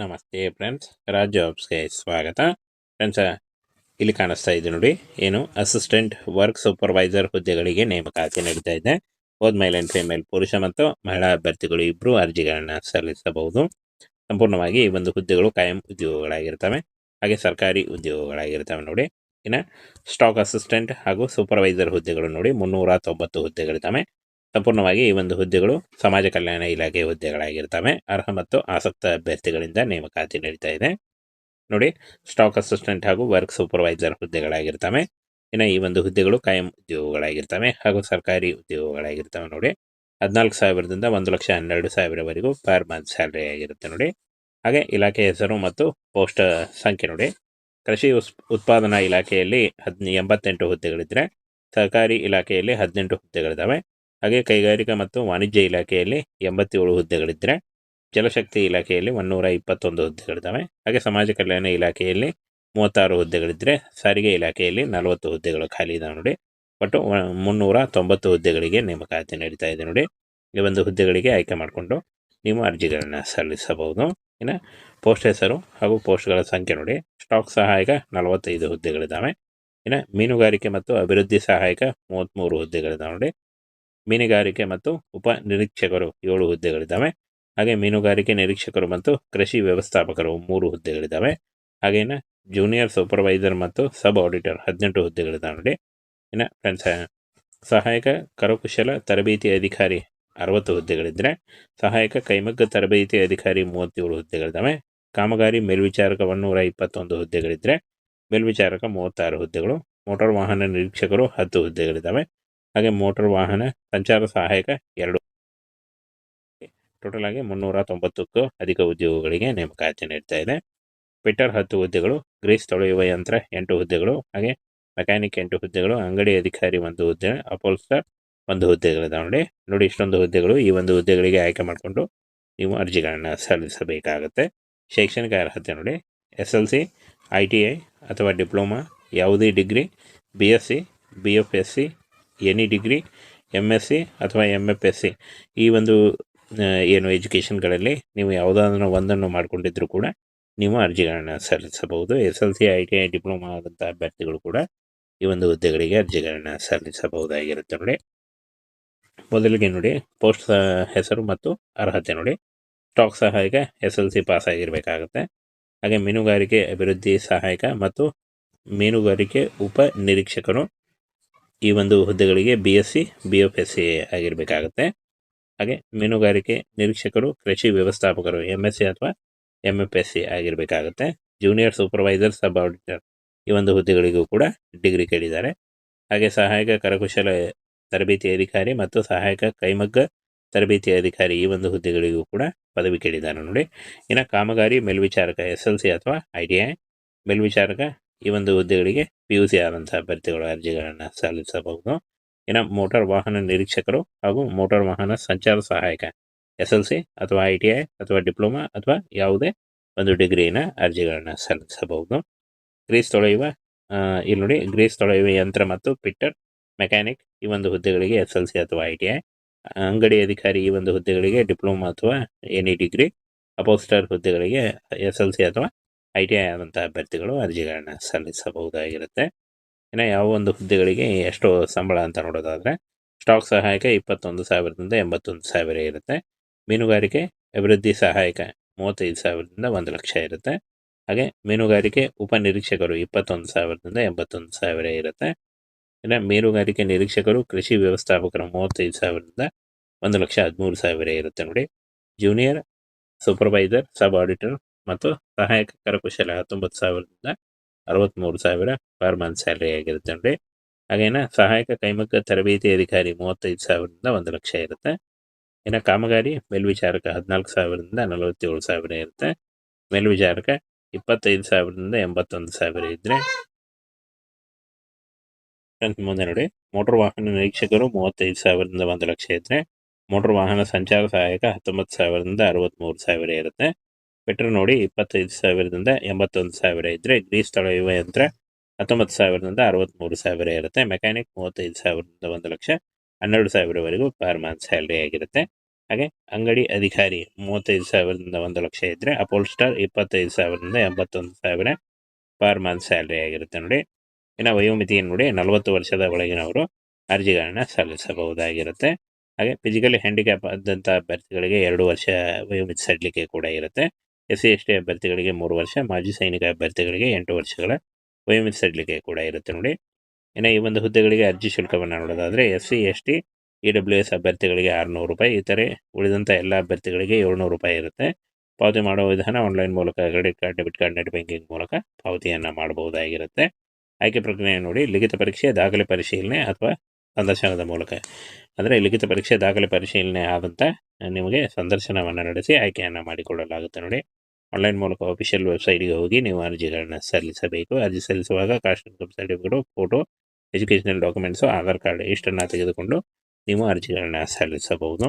ನಮಸ್ತೆ ಫ್ರೆಂಡ್ಸ್ ರಾಜ್ ಜಾಬ್ಸ್ಗೆ ಸ್ವಾಗತ. ಫ್ರೆಂಡ್ಸ್ ಇಲ್ಲಿ ಕಾಣಿಸ್ತಾ ಇದೆ ನೋಡಿ, ಏನು ಅಸಿಸ್ಟೆಂಟ್ ವರ್ಕ್ ಸೂಪರ್ವೈಸರ್ ಹುದ್ದೆಗಳಿಗೆ ನೇಮಕಾತಿ ನಡೀತಾ ಇದೆ. ಹೋದ್ ಮೇಲ್ ಫಿಮೇಲ್ ಪುರುಷ ಮತ್ತು ಮಹಿಳಾ ಅಭ್ಯರ್ಥಿಗಳು ಇಬ್ಬರು ಅರ್ಜಿಗಳನ್ನ ಸಲ್ಲಿಸಬಹುದು. ಸಂಪೂರ್ಣವಾಗಿ ಈ ಒಂದು ಹುದ್ದೆಗಳು ಕಾಯಂ ಉದ್ಯೋಗಗಳಾಗಿರ್ತವೆ. ಹಾಗೆ ಸರ್ಕಾರಿ ಉದ್ಯೋಗಗಳಾಗಿರ್ತವೆ ನೋಡಿ. ಇನ್ನು ಸ್ಟಾಕ್ ಅಸಿಸ್ಟೆಂಟ್ ಹಾಗೂ ಸೂಪರ್ವೈಸರ್ ಹುದ್ದೆಗಳು ನೋಡಿ, ಮುನ್ನೂರ ತೊಂಬತ್ತು ಹುದ್ದೆಗಳಿದ್ದಾವೆ. ಸಂಪೂರ್ಣವಾಗಿ ಈ ಒಂದು ಹುದ್ದೆಗಳು ಸಮಾಜ ಕಲ್ಯಾಣ ಇಲಾಖೆ ಹುದ್ದೆಗಳಾಗಿರ್ತವೆ. ಅರ್ಹ ಮತ್ತು ಆಸಕ್ತ ಅಭ್ಯರ್ಥಿಗಳಿಂದ ನೇಮಕಾತಿ ನಡೀತಾ ಇದೆ. ನೋಡಿ ಸ್ಟಾಕ್ ಅಸಿಸ್ಟೆಂಟ್ ಹಾಗೂ ವರ್ಕ್ ಸೂಪರ್ವೈಸರ್ ಹುದ್ದೆಗಳಾಗಿರ್ತವೆ. ಇನ್ನು ಈ ಒಂದು ಹುದ್ದೆಗಳು ಕಾಯಂ ಉದ್ಯೋಗಗಳಾಗಿರ್ತವೆ ಹಾಗೂ ಸರ್ಕಾರಿ ಉದ್ಯೋಗಗಳಾಗಿರ್ತವೆ ನೋಡಿ. ಹದಿನಾಲ್ಕು ಸಾವಿರದಿಂದ ಒಂದು ಲಕ್ಷ ಹನ್ನೆರಡು ಸಾವಿರವರೆಗೂ ಪರ್ ಮಂತ್ ಸ್ಯಾಲ್ರಿ ಆಗಿರುತ್ತೆ ನೋಡಿ. ಹಾಗೆ ಇಲಾಖೆ ಹೆಸರು ಮತ್ತು ಪೋಸ್ಟ್ ಸಂಖ್ಯೆ ನೋಡಿ. ಕೃಷಿ ಉತ್ಪಾದನಾ ಇಲಾಖೆಯಲ್ಲಿ ಹದಿನ ಎಂಬತ್ತೆಂಟು ಹುದ್ದೆಗಳಿದ್ದರೆ ಸರ್ಕಾರಿ ಇಲಾಖೆಯಲ್ಲಿ ಹದಿನೆಂಟು ಹುದ್ದೆಗಳಿದ್ದಾವೆ ಹಾಗೆ ಕೈಗಾರಿಕಾ ಮತ್ತು ವಾಣಿಜ್ಯ ಇಲಾಖೆಯಲ್ಲಿ ಎಂಬತ್ತೇಳು ಹುದ್ದೆಗಳಿದ್ದರೆ ಜಲಶಕ್ತಿ ಇಲಾಖೆಯಲ್ಲಿ ಒನ್ನೂರ ಇಪ್ಪತ್ತೊಂದು ಹುದ್ದೆಗಳಿದ್ದಾವೆ ಹಾಗೆ ಸಮಾಜ ಕಲ್ಯಾಣ ಇಲಾಖೆಯಲ್ಲಿ ಮೂವತ್ತಾರು ಹುದ್ದೆಗಳಿದ್ದರೆ ಸಾರಿಗೆ ಇಲಾಖೆಯಲ್ಲಿ ನಲವತ್ತು ಹುದ್ದೆಗಳು ಖಾಲಿ ಇದಾವೆ ನೋಡಿ. ಒಟ್ಟು ಮುನ್ನೂರ ತೊಂಬತ್ತು ಹುದ್ದೆಗಳಿಗೆ ನೇಮಕಾತಿ ನಡೀತಾ ಇದೆ ನೋಡಿ. ಈ ಒಂದು ಹುದ್ದೆಗಳಿಗೆ ಆಯ್ಕೆ ಮಾಡಿಕೊಂಡು ನೀವು ಅರ್ಜಿಗಳನ್ನು ಸಲ್ಲಿಸಬಹುದು. ಇನ್ನು ಪೋಸ್ಟ್ ಹೆಸರು ಹಾಗೂ ಪೋಸ್ಟ್ಗಳ ಸಂಖ್ಯೆ ನೋಡಿ. ಸ್ಟಾಕ್ ಸಹಾಯಕ ನಲವತ್ತೈದು ಹುದ್ದೆಗಳಿದ್ದಾವೆ ಇನ್ನು ಮೀನುಗಾರಿಕೆ ಮತ್ತು ಅಭಿವೃದ್ಧಿ ಸಹಾಯಕ ಮೂವತ್ತ್ಮೂರು ಹುದ್ದೆಗಳಿದ್ದಾವೆ ನೋಡಿ. ಮೀನುಗಾರಿಕೆ ಮತ್ತು ಉಪ ನಿರೀಕ್ಷಕರು ಏಳು ಹುದ್ದೆಗಳಿದ್ದಾವೆ. ಹಾಗೆ ಮೀನುಗಾರಿಕೆ ನಿರೀಕ್ಷಕರು ಮತ್ತು ಕೃಷಿ ವ್ಯವಸ್ಥಾಪಕರು ಮೂರು ಹುದ್ದೆಗಳಿದ್ದಾವೆ. ಹಾಗೇನ ಜೂನಿಯರ್ ಸೂಪರ್ವೈಸರ್ ಮತ್ತು ಸಬ್ ಆಡಿಟರ್ ಹದಿನೆಂಟು ಹುದ್ದೆಗಳಿದ್ದಾವೆ ನೋಡಿ. ಇನ್ನು ಫ್ರೆಂಡ್ಸ್ ಸಹಾಯಕ, ಕರಕುಶಲ ತರಬೇತಿ ಅಧಿಕಾರಿ ಅರವತ್ತು ಹುದ್ದೆಗಳಿದ್ದರೆ ಸಹಾಯಕ, ಕೈಮಗ್ಗ ತರಬೇತಿ ಅಧಿಕಾರಿ ಮೂವತ್ತೇಳು ಹುದ್ದೆಗಳಿದ್ದಾವೆ. ಕಾಮಗಾರಿ ಮೇಲ್ವಿಚಾರಕ ಒನ್ನೂರ ಇಪ್ಪತ್ತೊಂದು ಹುದ್ದೆಗಳಿದ್ದರೆ ಮೇಲ್ವಿಚಾರಕ ಮೂವತ್ತಾರು ಹುದ್ದೆಗಳು. ಮೋಟಾರ್ ವಾಹನ ನಿರೀಕ್ಷಕರು ಹತ್ತು ಹುದ್ದೆಗಳಿದ್ದಾವೆ. ಹಾಗೆ ಮೋಟಾರ್ ವಾಹನ ಸಂಚಾರ ಸಹಾಯಕ ಎರಡು. ಟೋಟಲ್ ಆಗಿ ಮುನ್ನೂರ ತೊಂಬತ್ತಕ್ಕೂ ಅಧಿಕ ಉದ್ಯೋಗಗಳಿಗೆ ನೇಮಕಾತಿ ನೀಡ್ತಾ ಇದೆ. ಪಿಟ್ಟರ್ ಹತ್ತು ಹುದ್ದೆಗಳು ಗ್ರೀಸ್ ತೊಳೆಯುವ ಯಂತ್ರ ಎಂಟು ಹುದ್ದೆಗಳು, ಹಾಗೆ ಮೆಕ್ಯಾನಿಕ್ ಎಂಟು ಹುದ್ದೆಗಳು, ಅಂಗಡಿ ಅಧಿಕಾರಿ ಒಂದು ಹುದ್ದೆ ಅಪೋಲ್ಸ್ಟರ್ ಒಂದು ಹುದ್ದೆಗಳಿದಾವೆ ನೋಡಿ. ನೋಡಿ ಇಷ್ಟೊಂದು ಹುದ್ದೆಗಳು, ಈ ಒಂದು ಹುದ್ದೆಗಳಿಗೆ ಆಯ್ಕೆ ಮಾಡಿಕೊಂಡು ನೀವು ಅರ್ಜಿಗಳನ್ನು ಸಲ್ಲಿಸಬೇಕಾಗುತ್ತೆ. ಶೈಕ್ಷಣಿಕ ಅರ್ಹತೆ ನೋಡಿ. S L C I T I ಅಥವಾ ಡಿಪ್ಲೊಮಾ, ಯಾವುದೇ degree B S C B F S C any degree M S C ಅಥವಾ ಎಂ ಎಫ್ ಎಸ್ ಸಿ ಈ ಒಂದು ಏನು ಎಜುಕೇಷನ್ಗಳಲ್ಲಿ ನೀವು ಯಾವುದಾದ್ರೂ ಒಂದನ್ನು ಮಾಡಿಕೊಂಡಿದ್ರು ಕೂಡ ನೀವು ಅರ್ಜಿಗಳನ್ನು ಸಲ್ಲಿಸಬಹುದು. S L C I T I diploma ಆದಂಥ ಅಭ್ಯರ್ಥಿಗಳು ಕೂಡ ಈ ಒಂದು ಹುದ್ದೆಗಳಿಗೆ ಅರ್ಜಿಗಳನ್ನು ಸಲ್ಲಿಸಬಹುದಾಗಿರುತ್ತೆ ನೋಡಿ. ಮೊದಲಿಗೆ ನೋಡಿ, ಪೋಸ್ಟ್ ಹೆಸರು ಮತ್ತು ಅರ್ಹತೆ ನೋಡಿ. ಸ್ಟಾಕ್ ಸಹಾಯಕ ಎಸ್ ಎಲ್ ಸಿ ಪಾಸ್ ಆಗಿರಬೇಕಾಗುತ್ತೆ. ಹಾಗೆ ಮೀನುಗಾರಿಕೆ ಅಭಿವೃದ್ಧಿ ಸಹಾಯಕ ಮತ್ತು ಮೀನುಗಾರಿಕೆ ಉಪ ನಿರೀಕ್ಷಕರು ಈ ಒಂದು ಹುದ್ದೆಗಳಿಗೆ B S C B F S C ಆಗಿರಬೇಕಾಗುತ್ತೆ. ಹಾಗೆ ಮೀನುಗಾರಿಕೆ ನಿರೀಕ್ಷಕರು, ಕೃಷಿ ವ್ಯವಸ್ಥಾಪಕರು ಎಂ ಎಸ್ ಸಿ ಅಥವಾ ಎಂ ಎಫ್ ಎಸ್ ಸಿ ಆಗಿರಬೇಕಾಗುತ್ತೆ. ಜೂನಿಯರ್ ಸೂಪರ್ವೈಸರ್ ಸಬ್ ಆಡಿಟರ್ ಈ ಒಂದು ಹುದ್ದೆಗಳಿಗೂ ಕೂಡ ಡಿಗ್ರಿ ಕೇಳಿದ್ದಾರೆ. ಹಾಗೆ ಸಹಾಯಕ ಕರಕುಶಲ ತರಬೇತಿ ಅಧಿಕಾರಿ ಮತ್ತು ಸಹಾಯಕ ಕೈಮಗ್ಗ ತರಬೇತಿ ಅಧಿಕಾರಿ ಈ ಒಂದು ಹುದ್ದೆಗಳಿಗೂ ಕೂಡ ಪದವಿ ಕೇಳಿದ್ದಾರೆ ನೋಡಿ. ಇನ್ನು ಕಾಮಗಾರಿ ಮೇಲ್ವಿಚಾರಕ ಎಸ್ ಎಲ್ ಸಿ ಅಥವಾ ಐ ಟಿ ಐ ಮೇಲ್ವಿಚಾರಕ ಈ ಒಂದು ಹುದ್ದೆಗಳಿಗೆ ಪಿ ಯು ಸಿ ಆದಂತಹ ಅಭ್ಯರ್ಥಿಗಳು ಅರ್ಜಿಗಳನ್ನು ಸಲ್ಲಿಸಬಹುದು. ಇನ್ನು ಮೋಟಾರ್ ವಾಹನ ನಿರೀಕ್ಷಕರು ಹಾಗೂ ಮೋಟಾರ್ ವಾಹನ ಸಂಚಾರ ಸಹಾಯಕ ಎಸ್ ಎಲ್ ಸಿ ಅಥವಾ ಐ ಟಿ ಐ ಅಥವಾ ಡಿಪ್ಲೊಮಾ ಅಥವಾ ಯಾವುದೇ ಒಂದು ಡಿಗ್ರಿನ ಅರ್ಜಿಗಳನ್ನು ಸಲ್ಲಿಸಬಹುದು. ಗ್ರೀಸ್ ತೊಳೆಯುವ ಇಲ್ಲಿ ನೋಡಿ ಗ್ರೀಸ್ ತೊಳೆಯುವ ಯಂತ್ರ ಮತ್ತು ಪಿಟ್ಟರ್ ಮೆಕ್ಯಾನಿಕ್ ಈ ಒಂದು ಹುದ್ದೆಗಳಿಗೆ ಎಸ್ ಎಲ್ ಸಿ ಅಥವಾ ಐ ಟಿ ಐ ಅಂಗಡಿ ಅಧಿಕಾರಿ ಈ ಒಂದು ಹುದ್ದೆಗಳಿಗೆ ಡಿಪ್ಲೊಮಾ ಅಥವಾ ಎನಿ ಡಿಗ್ರಿ ಅಪೋಸ್ಟರ್ ಹುದ್ದೆಗಳಿಗೆ ಎಸ್ ಎಲ್ ಸಿ ಅಥವಾ ಐ ಟಿ ಐ ಅಭ್ಯರ್ಥಿಗಳು ಅರ್ಜಿಗಳನ್ನ ಸಲ್ಲಿಸಬಹುದಾಗಿರುತ್ತೆ. ಇನ್ನು ಯಾವ ಒಂದು ಹುದ್ದೆಗಳಿಗೆ ಎಷ್ಟು ಸಂಬಳ ಅಂತ ನೋಡೋದಾದರೆ, ಸ್ಟಾಕ್ ಸಹಾಯಕ ಇಪ್ಪತ್ತೊಂದು ಸಾವಿರದಿಂದ ಎಂಬತ್ತೊಂದು ಸಾವಿರ ಇರುತ್ತೆ. ಮೀನುಗಾರಿಕೆ ಅಭಿವೃದ್ಧಿ ಸಹಾಯಕ ಮೂವತ್ತೈದು ಸಾವಿರದಿಂದ ಒಂದು ಲಕ್ಷ ಇರುತ್ತೆ. ಹಾಗೆ ಮೀನುಗಾರಿಕೆ ಉಪನಿರೀಕ್ಷಕರು ಇಪ್ಪತ್ತೊಂದು ಸಾವಿರದಿಂದ ಎಂಬತ್ತೊಂದು ಸಾವಿರ ಇರುತ್ತೆ. ಇನ್ನು ಮೀನುಗಾರಿಕೆ ನಿರೀಕ್ಷಕರು ಕೃಷಿ ವ್ಯವಸ್ಥಾಪಕರು ಮೂವತ್ತೈದು ಸಾವಿರದಿಂದ ಒಂದು ಲಕ್ಷ ಹದಿಮೂರು ಸಾವಿರ ಇರುತ್ತೆ ನೋಡಿ. ಜೂನಿಯರ್ ಸೂಪರ್ವೈಸರ್, ಸಬ್ ಆಡಿಟರ್ ಮತ್ತು ಸಹಾಯಕ ಕರಕುಶಲ ಹತ್ತೊಂಬತ್ತು ಸಾವಿರದಿಂದ ಅರವತ್ತ್ಮೂರು ಸಾವಿರ ಪರ್ ಮಂತ್ ಸ್ಯಾಲ್ರಿ ಆಗಿರುತ್ತೆ ನೋಡಿ. ಹಾಗೇನ ಸಹಾಯಕ ಕೈಮಗ್ಗ ತರಬೇತಿ ಅಧಿಕಾರಿ ಮೂವತ್ತೈದು ಸಾವಿರದಿಂದ ಒಂದು ಲಕ್ಷ ಇರುತ್ತೆ. ಇನ್ನು ಕಾಮಗಾರಿ ಮೇಲ್ವಿಚಾರಕ ಹದಿನಾಲ್ಕು ಸಾವಿರದಿಂದ ನಲವತ್ತೇಳು ಸಾವಿರ ಇರುತ್ತೆ. ಮೇಲ್ವಿಚಾರಕ ಇಪ್ಪತ್ತೈದು ಸಾವಿರದಿಂದ ಎಂಬತ್ತೊಂದು ಸಾವಿರ ಇದ್ದರೆ ಮುಂದೆ ನೋಡಿ, ಮೋಟಾರ್ ವಾಹನ ನಿರೀಕ್ಷಕರು ಮೂವತ್ತೈದು ಸಾವಿರದಿಂದ ಒಂದು ಲಕ್ಷ ಇದ್ದರೆ ಮೋಟಾರ್ ವಾಹನ ಸಂಚಾರ ಸಹಾಯಕ ಹತ್ತೊಂಬತ್ತು ಸಾವಿರದಿಂದ ಅರವತ್ತ್ಮೂರು ಸಾವಿರ ಇರುತ್ತೆ. ಪೆಟ್ರೋಲ್ ನೋಡಿ ಇಪ್ಪತ್ತೈದು ಸಾವಿರದಿಂದ ಎಂಬತ್ತೊಂದು ಸಾವಿರ ಇದ್ದರೆ ಗ್ರೀಸ್ ತೊಳೆಯುವ ಯಂತ್ರ ಹತ್ತೊಂಬತ್ತು ಸಾವಿರದಿಂದ ಅರವತ್ತ್ಮೂರು ಸಾವಿರ ಇರುತ್ತೆ. ಮೆಕ್ಯಾನಿಕ್ ಮೂವತ್ತೈದು ಸಾವಿರದಿಂದ ಒಂದು ಲಕ್ಷ ಹನ್ನೆರಡು ಸಾವಿರವರೆಗೂ ಪರ್ ಮಂತ್ ಸ್ಯಾಲ್ರಿ ಆಗಿರುತ್ತೆ. ಹಾಗೆ ಅಂಗಡಿ ಅಧಿಕಾರಿ ಮೂವತ್ತೈದು ಸಾವಿರದಿಂದ ಒಂದು ಲಕ್ಷ ಇದ್ದರೆ ಅಪೋಲ್ಸ್ಟಾರ್ ಇಪ್ಪತ್ತೈದು ಸಾವಿರದಿಂದ ಎಂಬತ್ತೊಂದು ಸಾವಿರ ಪರ್ ಮಂತ್ ಸ್ಯಾಲ್ರಿ ಆಗಿರುತ್ತೆ ನೋಡಿ. ಇನ್ನು ವಯೋಮಿತಿ ನೋಡಿ, ನಲವತ್ತು ವರ್ಷದ ಒಳಗಿನವರು ಅರ್ಜಿಗಳನ್ನ ಸಲ್ಲಿಸಬಹುದಾಗಿರುತ್ತೆ. ಹಾಗೆ ಫಿಸಿಕಲಿ ಹ್ಯಾಂಡಿಕ್ಯಾಪ್ ಆದಂಥ ಅಭ್ಯರ್ಥಿಗಳಿಗೆ ಎರಡು ವರ್ಷ ವಯೋಮಿತಿ ಸಡಿಲಿಕೆ ಕೂಡ ಇರುತ್ತೆ. ಎಸ್ ಸಿ ಎಸ್ ಟಿ ಅಭ್ಯರ್ಥಿಗಳಿಗೆ ಮೂರು ವರ್ಷ, ಮಾಜಿ ಸೈನಿಕ ಅಭ್ಯರ್ಥಿಗಳಿಗೆ ಎಂಟು ವರ್ಷಗಳ ವಯೋಮಿತಿ ಸಡಿಲಿಕೆ ಕೂಡ ಇರುತ್ತೆ ನೋಡಿ. ಇನ್ನು ಈ ಒಂದು ಹುದ್ದೆಗಳಿಗೆ ಅರ್ಜಿ ಶುಲ್ಕವನ್ನು ನೋಡೋದಾದರೆ S C S T E W S ಅಭ್ಯರ್ಥಿಗಳಿಗೆ ಆರುನೂರು ರೂಪಾಯಿ, ಇತರೆ ಉಳಿದಂಥ ಎಲ್ಲ ಅಭ್ಯರ್ಥಿಗಳಿಗೆ ಏಳ್ನೂರು ರೂಪಾಯಿ ಇರುತ್ತೆ. ಪಾವತಿ ಮಾಡುವ ವಿಧಾನ ಆನ್ಲೈನ್ ಮೂಲಕ, credit card, debit card, net banking ಮೂಲಕ ಪಾವತಿಯನ್ನು ಮಾಡಬಹುದಾಗಿರುತ್ತೆ. ಆಯ್ಕೆ ಪ್ರಕ್ರಿಯೆ ನೋಡಿ, ಲಿಖಿತ ಪರೀಕ್ಷೆ, ದಾಖಲೆ ಪರಿಶೀಲನೆ ಅಥವಾ ಸಂದರ್ಶನದ ಮೂಲಕ. ಅಂದರೆ ಲಿಖಿತ ಪರೀಕ್ಷೆ, ದಾಖಲೆ ಪರಿಶೀಲನೆ ಆದಂಥ ನಿಮಗೆ ಸಂದರ್ಶನವನ್ನು ನಡೆಸಿ ಆಯ್ಕೆಯನ್ನು ಮಾಡಿಕೊಳ್ಳಲಾಗುತ್ತೆ ನೋಡಿ. ಆನ್ಲೈನ್ ಮೂಲಕ ಅಫಿಷಿಯಲ್ ವೆಬ್ಸೈಟ್ಗೆ ಹೋಗಿ ನೀವು ಅರ್ಜಿಗಳನ್ನ ಸಲ್ಲಿಸಬೇಕು. ಅರ್ಜಿ ಸಲ್ಲಿಸುವಾಗ caste income certificate photo educational documents Aadhaar card ಇಷ್ಟನ್ನು ತೆಗೆದುಕೊಂಡು ನೀವು ಅರ್ಜಿಗಳನ್ನ ಸಲ್ಲಿಸಬಹುದು.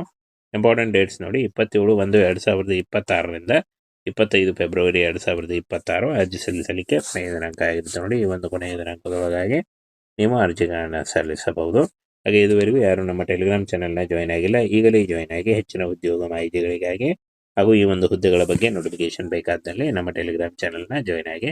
ಇಂಪಾರ್ಟೆಂಟ್ ಡೇಟ್ಸ್ ನೋಡಿ, ಇಪ್ಪತ್ತೇಳು ಒಂದು ಎರಡು ಸಾವಿರದ ಇಪ್ಪತ್ತಾರರಿಂದ ಇಪ್ಪತ್ತೈದು ಫೆಬ್ರವರಿ ಎರಡು ಸಾವಿರದ ಇಪ್ಪತ್ತಾರು ಅರ್ಜಿ ಸಲ್ಲಿಸಲಿಕ್ಕೆ ಕೊನೆಯ ದಿನಾಂಕ ಆಗಿರುತ್ತೆ ನೋಡಿ, ಈ ಒಂದು ಕೊನೆಯ ದಿನಾಂಕದೊಳಗಾಗಿ ನೀವು ಅರ್ಜಿಗಳನ್ನು ಸಲ್ಲಿಸಬಹುದು. ಹಾಗೆ ಇದುವರೆಗೂ ಯಾರು ನಮ್ಮ ಟೆಲಿಗ್ರಾಮ್ ಚಾನಲ್ನ ಜಾಯ್ನ್ ಆಗಿಲ್ಲ, ಈಗಲೇ ಜಾಯ್ನ್ ಆಗಿ ಹೆಚ್ಚಿನ ಉದ್ಯೋಗ ಮಾಹಿತಿಗಳಿಗಾಗಿ ಹಾಗೂ ಈ ಒಂದು ಹುದ್ದೆಗಳ ಬಗ್ಗೆ ನೋಟಿಫಿಕೇಶನ್ ಬೇಕಾದಲ್ಲಿ ನಮ್ಮ ಟೆಲಿಗ್ರಾಮ್ ಚಾನೆಲ್ನ ಜಾಯ್ನ್ ಆಗಿ